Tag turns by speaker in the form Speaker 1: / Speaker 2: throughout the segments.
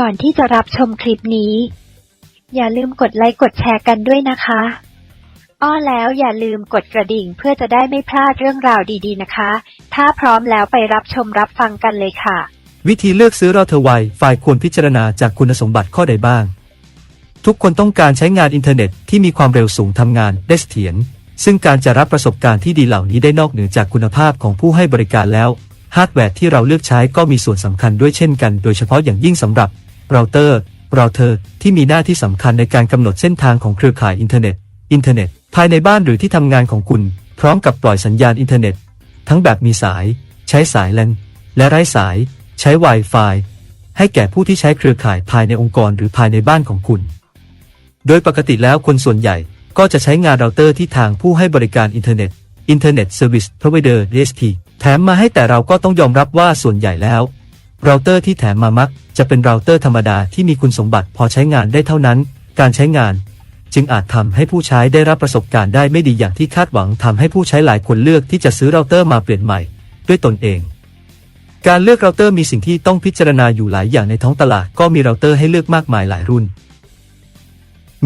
Speaker 1: ก่อนที่จะรับชมคลิปนี้ อย่าลืมกดไลค์กดแชร์กันด้วยนะคะ อ้อแล้วอย่าลืมกดกระดิ่งเพื่อจะได้ไม่พลาดเรื่องราวดีๆนะคะ ถ้าพร้อมแล้วไปรับชมรับฟังกันเลยค่ะ
Speaker 2: วิธีเลือกซื้อเราเธอร์ไวฝ่ายควรพิจารณาจากคุณสมบัติข้อใดบ้าง ทุกคนต้องการใช้งานอินเทอร์เน็ตที่มีความเร็วสูงทำงานได้เสถียรซึ่งการจะรับประสบการณ์ที่ดีเหล่านี้ได้นอกเหนือจากคุณภาพของผู้ให้บริการแล้วฮาร์ดแวร์ที่เราเลือกใช้ก็มีส่วนสำคัญด้วยเช่นกัน โดยเฉพาะอย่างยิ่งสำหรับ เราเตอร์ เราเธอที่มีหน้าที่สำคัญในการกำหนดเส้นทางของเครือข่ายอินเทอร์เน็ต อินเทอร์เน็ต ภายในบ้านหรือที่ทำงานของคุณ พร้อมกับปล่อยสัญญาณอินเทอร์เน็ต ทั้งแบบมีสาย ใช้สายแลนและไร้สาย ใช้ Wi-Fi ให้แก่ผู้ที่ใช้เครือข่ายภายในองค์กรหรือภายในบ้านของคุณ โดยปกติแล้วคนส่วนใหญ่ก็จะใช้งานเราเตอร์ที่ทางผู้ให้บริการอินเทอร์เน็ต Internet Service Provider ISP แถมมาให้แต่เราก็ต้องยอมรับว่าส่วนใหญ่แล้ว เราเตอร์ที่แถมมามัก จะเป็นเราเตอร์ธรรมดาที่มีคุณสมบัติพอใช้งานได้เท่านั้น การใช้งาน จึงอาจทำให้ผู้ใช้ได้รับประสบการณ์ได้ไม่ดีอย่างที่คาดหวังทำให้ผู้ใช้หลายคนเลือกที่จะซื้อเราเตอร์มาเปลี่ยนใหม่ ด้วยตนเอง การเลือกเราเตอร์มีสิ่งที่ต้องพิจารณาอยู่หลายอย่างในท้องตลาดก็มีเราเตอร์ให้เลือกมากมายหลายรุ่น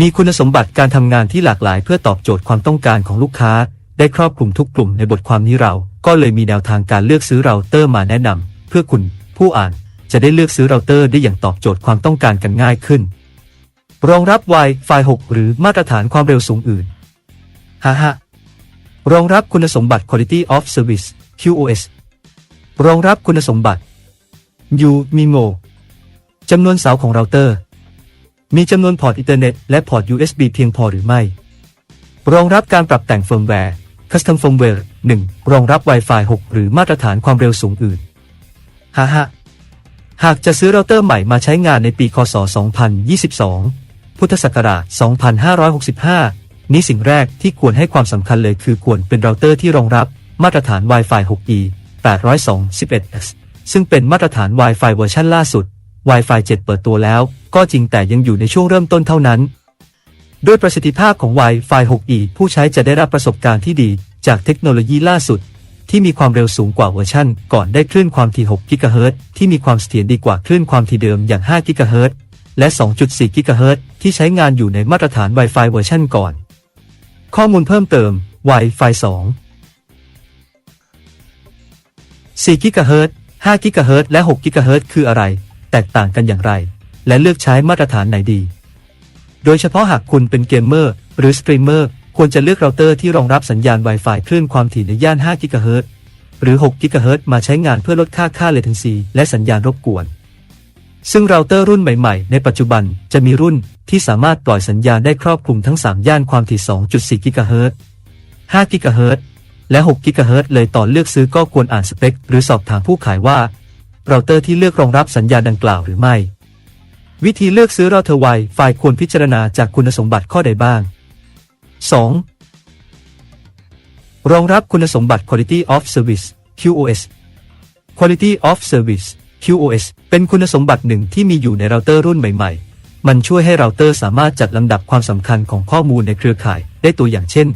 Speaker 2: มีคุณสมบัติการทำงานที่หลากหลายเพื่อตอบโจทย์ความต้องการของลูกค้า ได้ครอบคลุมทุกกลุ่มในบทความนี้เรา ก็เลยมีแนวทางการเลือกซื้อเราเตอร์มาแนะนำเพื่อคุณ ผู้อ่านจะได้เลือกซื้อเราเตอร์ได้อย่างตอบโจทย์ความต้องการกันง่ายขึ้น รองรับ Wi-Fi 6 หรือมาตรฐานความเร็วสูงอื่นฮ่าฮ่ารองรับคุณสมบัติ Quality of Service QoS รองรับคุณสมบัติ UMIMO จำนวนเสาของเราเตอร์ มีจำนวนพอร์ตอินเทอร์เน็ตและพอร์ต USB เพียงพอหรือไม่ รองรับการปรับแต่งเฟิร์มแวร์ Custom Firmware 1 รองรับ Wi-Fi 6 หรือมาตรฐานความเร็วสูงอื่น ฮ่าฮ่าหากจะซื้อเราเตอร์ใหม่มาใช้งานในปีคศ 2022 พุทธศักราช 2565 นี้สิ่งแรกที่ควรให้ความสำคัญเลยคือควรเป็นเราเตอร์ที่รองรับมาตรฐาน Wi-Fi 6E 802.11x ซึ่งเป็นมาตรฐาน Wi-Fi เวอร์ชันล่าสุด Wi-Fi 7 เปิดตัวแล้ว ก็จริงแต่ยังอยู่ในช่วงเริ่มต้นเท่านั้น ด้วยประสิทธิภาพของ Wi-Fi 6E ผู้ใช้จะได้รับประสบการณ์ที่ดีจากเทคโนโลยีล่าสุด ที่มีความเร็วสูงกว่าเวอร์ชันก่อนได้คลื่นความถี่6 GHz ที่มีความเสถียรดีกว่าคลื่นความถี่เดิมอย่าง5 GHz และ 2.4 GHz ที่ใช้งานอยู่ในมาตรฐาน Wi-Fi เวอร์ชันก่อน ข้อมูลเพิ่มเติม Wi-Fi 2 4 GHz 5 GHz และ6 GHz คืออะไร แตกต่างกันอย่างไร และเลือกใช้มาตรฐานไหนดี โดยเฉพาะหากคุณเป็นเกมเมอร์หรือสตรีมเมอร์ ควรจะเลือกเราเตอร์ที่รองรับสัญญาณ Wi-Fi คลื่นความถี่ในย่าน5 GHz หรือ6 GHz มาใช้งานเพื่อลดค่าค่า latency และสัญญาณรบกวน ซึ่งเราเตอร์รุ่นใหม่ๆ ในปัจจุบันจะมีรุ่นที่สามารถปล่อยสัญญาณได้ครอบคลุมทั้ง 3 ย่านความถี่ 2.4 GHz 5 GHz และ6 GHz เลยตอนเลือกซื้อก็ควรอ่านสเปค หรือสอบถามผู้ขายว่าเราเตอร์ที่เลือกรองรับสัญญาณดังกล่าวหรือไม่ วิธีเลือกซื้อเราเทอร์ไวไฟควรพิจารณาจากคุณสมบัติข้อใดบ้าง 2. รองรับคุณสมบัติ Quality of Service QoS Quality of Service QoS เป็นคุณสมบัติหนึ่งที่มีอยู่ในเราเตอร์รุ่นใหม่ๆ มันช่วยให้เราเตอร์สามารถจัดลำดับความสำคัญของข้อมูลในเครือข่ายได้ตัวอย่างเช่น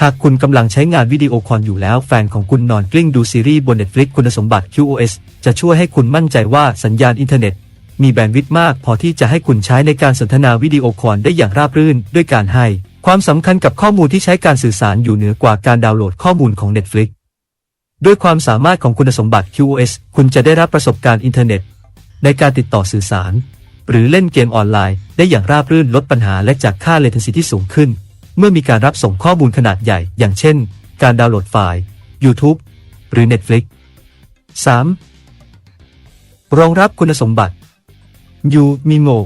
Speaker 2: หากคุณกำลังใช้งานวิดีโอคอลอยู่แล้วแฟนของคุณนอนกลิ้งดูซีรีส์บน Netflix คุณสมบัติ QoS จะช่วยให้คุณมั่นใจว่าสัญญาณอินเทอร์เน็ตมีแบนด์วิดต์มากพอที่จะให้คุณใช้ในการสนทนาวิดีโอคอลได้อย่างราบรื่นด้วยการให้ ความสำคัญกับข้อมูลที่ใช้การสื่อสารอยู่เหนือกว่าการดาวน์โหลดข้อมูลของ Netflix ด้วยความสามารถของคุณสมบัติ QoS คุณจะได้รับประสบการณ์อินเทอร์เน็ต ในการติดต่อสื่อสาร หรือเล่นเกมออนไลน์ ได้อย่างราบรื่นลดปัญหาและจากค่า latency ที่สูงขึ้น เมื่อมีการรับส่งข้อมูลขนาดใหญ่ อย่างเช่น การดาวน์โหลดไฟล์ YouTube หรือ Netflix 3. รองรับคุณสมบัติ UMIMO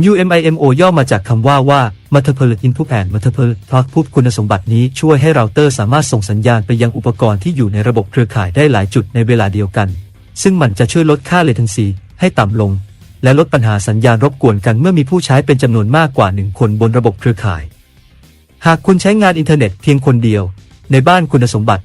Speaker 2: UMIMO ย่อมาจากคำว่าว่า Multiple Input and Multiple Output คุณสมบัตินี้ช่วยให้เราเตอร์สามารถส่งสัญญาณไปยังอุปกรณ์ที่อยู่ในระบบเครือข่ายได้หลายจุดในเวลาเดียวกัน ซึ่งมันจะช่วยลดค่า latency ให้ต่ำลง และลดปัญหาสัญญาณรบกวนกันเมื่อมีผู้ใช้เป็นจำนวนมากกว่าหนึ่งคนบนระบบเครือข่าย หากคุณใช้งานอินเทอร์เน็ตเพียงคนเดียว ในบ้านคุณสมบัติ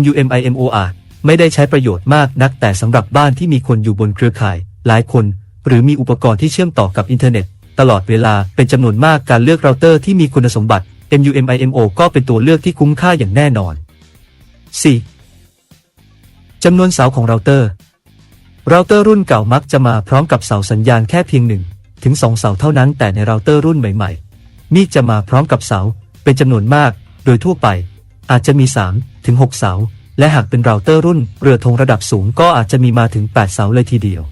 Speaker 2: MUMIMO อาจไม่ได้ใช้ประโยชน์มากนักแต่สำหรับบ้านที่มีคนอยู่บนเครือข่าย หลายคน หรือมีอุปกรณ์ที่เชื่อมต่อกับอินเทอร์เน็ต ตลอดเวลาเป็นจำนวนมากการเลือกเราเตอร์ที่มีคุณสมบัติ MUMIMO ก็เป็นตัวเลือกที่คุ้มค่าอย่างแน่นอน 4. จำนวนเสาของเราเตอร์ เราเตอร์รุ่นเก่ามักจะมาพร้อมกับเสาสัญญาณแค่เพียงหนึ่งถึงสองเสาเท่านั้นแต่ในเราเตอร์รุ่นใหม่ๆมีจะมาพร้อมกับเสาเป็นจำนวนมาก โดยทั่วไป อาจจะมี 3 ถึง 6 เสา และหากเป็นเราเตอร์รุ่นเรือธงระดับสูงก็อาจจะมีมาถึง 8 เสาเลยทีเดียว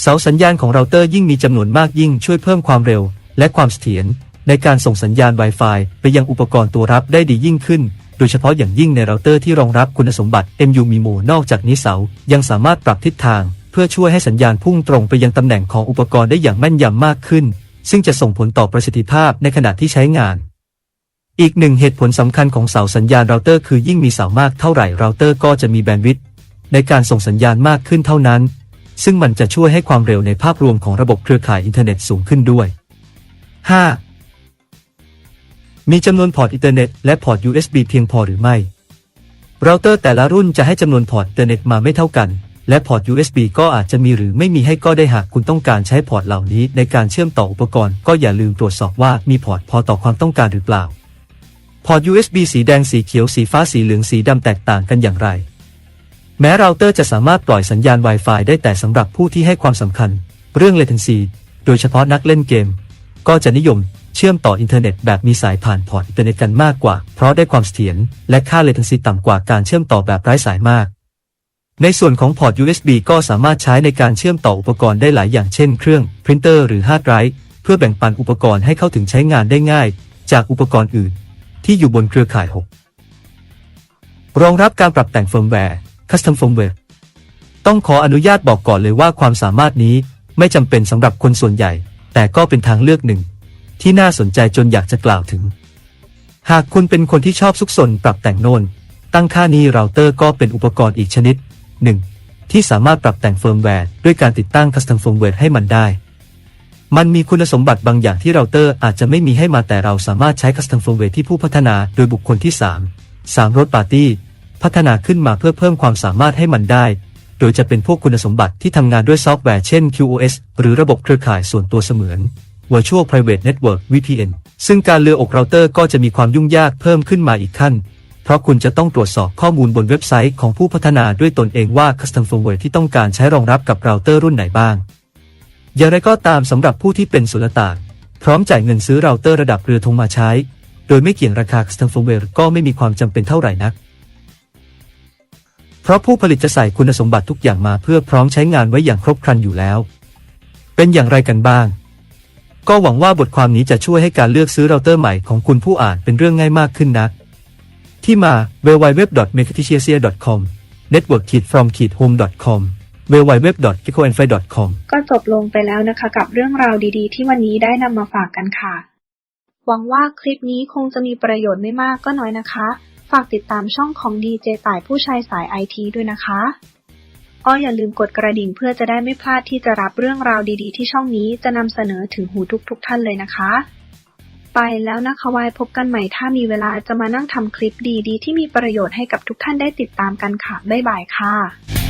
Speaker 2: เสาสัญญาณของเราเตอร์ยิ่งมีจำนวนมากยิ่งช่วยเพิ่มความเร็ว และความเสถียรในการส่งสัญญาณ Wi-Fi ไปยังอุปกรณ์ตัวรับได้ดียิ่งขึ้น โดยเฉพาะอย่างยิ่งในเราเตอร์ที่รองรับคุณสมบัติ MU MIMO นอกจากนี้เสา ยังสามารถปรับทิศทาง เพื่อช่วยให้สัญญาณพุ่งตรงไปยังตำแหน่งของอุปกรณ์ได้อย่างแม่นยำมากขึ้น ซึ่งจะส่งผลต่อประสิทธิภาพในขณะที่ใช้งาน อีกหนึ่งเหตุผลสำคัญของเสาสัญญาณเราเตอร์คือยิ่งมีเสามากเท่าไหร่เราเตอร์ก็จะมีแบนด์วิดต์ในการส่งสัญญาณมากขึ้นเท่านั้น ซึ่งมันจะช่วยให้ความเร็วในภาพรวมของระบบเครือข่ายอินเทอร์เน็ตสูงขึ้นด้วย 5. มีจำนวนพอร์ตอินเทอร์เน็ตและพอร์ต USB เพียงพอหรือไม่ เราเตอร์แต่ละรุ่นจะให้จำนวนพอร์ตอินเทอร์เน็ตมาไม่เท่ากัน และพอร์ต USB ก็อาจจะมีหรือไม่มีให้ก็ได้หากคุณต้องการใช้พอร์ตเหล่านี้ในการเชื่อมต่ออุปกรณ์ ก็อย่าลืมตรวจสอบว่ามีพอร์ตพอต่อความต้องการหรือเปล่า พอร์ต USB สีแดงสีเขียวสีฟ้าสีเหลืองสีดำแตกต่างกันอย่างไร แม้เราเตอร์จะสามารถปล่อยสัญญาณ Wi-Fi ได้แต่สำหรับผู้ที่ให้ความสำคัญ เรื่อง latency โดยเฉพาะนักเล่นเกม ก็จะนิยมเชื่อมต่ออินเทอร์เน็ตแบบมีสายผ่านพอร์ตอินเทอร์เน็ตกันมากกว่า เพราะได้ความเสถียรและค่า latency ต่ำกว่าการเชื่อมต่อแบบไร้สายมาก ในส่วนของพอร์ต USB ก็สามารถใช้ในการเชื่อมต่ออุปกรณ์ได้หลายอย่างเช่นเครื่องพรินเตอร์หรือฮาร์ดไดรฟ์เพื่อแบ่งปันอุปกรณ์ให้เข้าถึงใช้งานได้ง่าย จากอุปกรณ์อื่น ที่อยู่บนเครือข่าย 6 รองรับการปรับแต่งเฟิร์มแวร์ Custom Firmware ต้องขออนุญาตบอกก่อนเลยว่าความสามารถนี้ไม่จำเป็นสำหรับคนส่วนใหญ่ แต่ก็เป็นทางเลือกหนึ่ง ที่น่าสนใจจนอยากจะกล่าวถึง หากคุณเป็นคนที่ชอบซุกซนปรับแต่งโน่น ตั้งค่านี้เราเตอร์ก็เป็นอุปกรณ์อีกชนิดหนึ่งที่สามารถปรับแต่งเฟิร์มแวร์ด้วยการติดตั้ง Custom Firmware ให้มันได้ มันมีคุณสมบัติบางอย่างที่เราเตอร์อาจจะไม่มีให้มาแต่เราสามารถใช้ Custom Firmware ที่ผู้พัฒนาโดยบุคคลที่ 3 3รถปาร์ตี้ พัฒนาขึ้นมาเพื่อเพิ่มความสามารถให้มันได้ โดยจะเป็นพวกคุณสมบัติที่ทำงานด้วยซอฟต์แวร์เช่น QoS หรือระบบเครือข่ายส่วนตัวเสมือน Virtual Private Network VPN ซึ่งการเลือกอกเราเตอร์ก็จะมีความยุ่งยากเพิ่มขึ้นมาอีกขั้น เพราะคุณจะต้องตรวจสอบข้อมูลบนเว็บไซต์ของผู้พัฒนาด้วยตนเองว่า Custom Firmware ที่ต้องการใช้รองรับกับเราเตอร์รุ่นไหนบ้าง อย่างไรก็ตามสำหรับผู้ที่เป็นสุลต่านพร้อมจ่ายเงินซื้อเราเตอร์ระดับเรือธงมาใช้ โดยไม่เกี่ยงราคา Custom Firmware ก็ไม่มีความจำเป็นเท่าไหร่นัก เพราะผู้ผลิตจะใส่คุณสมบัติทุกอย่างมาเพื่อพร้อมใช้งานไว้อย่างครบครันอยู่แล้ว เป็นอย่างไรกันบ้าง ก็หวังว่าบทความนี้จะช่วยให้การเลือกซื้อเราเตอร์ใหม่ของคุณผู้อ่านเป็นเรื่องง่ายมากขึ้นนะ ที่มา www.megaticiasia.com network-from-home.com www.gekoenfi.com
Speaker 3: ก็จบลงไปแล้วนะคะกับเรื่องราวดีๆ ที่วันนี้ได้นำมาฝากกันค่ะ หวังว่าคลิปนี้คงจะมีประโยชน์ไม่มากก็น้อยนะคะ ฝากติดตามช่องของดีเจต่ายผู้ชายสายไอทีด้วยนะคะอ้ออย่าลืมกดกระดิ่งเพื่อจะได้ไม่พลาดที่จะรับเรื่องราวดีๆ ที่ช่องนี้จะนำเสนอถึงหูทุกๆท่านเลยนะคะ ไปแล้วนะคะวายพบกันใหม่ถ้ามีเวลาจะมานั่งทำคลิปดีๆ ที่มีประโยชน์ให้กับทุกท่านได้ติดตามกันค่ะ บ๊ายบายค่ะ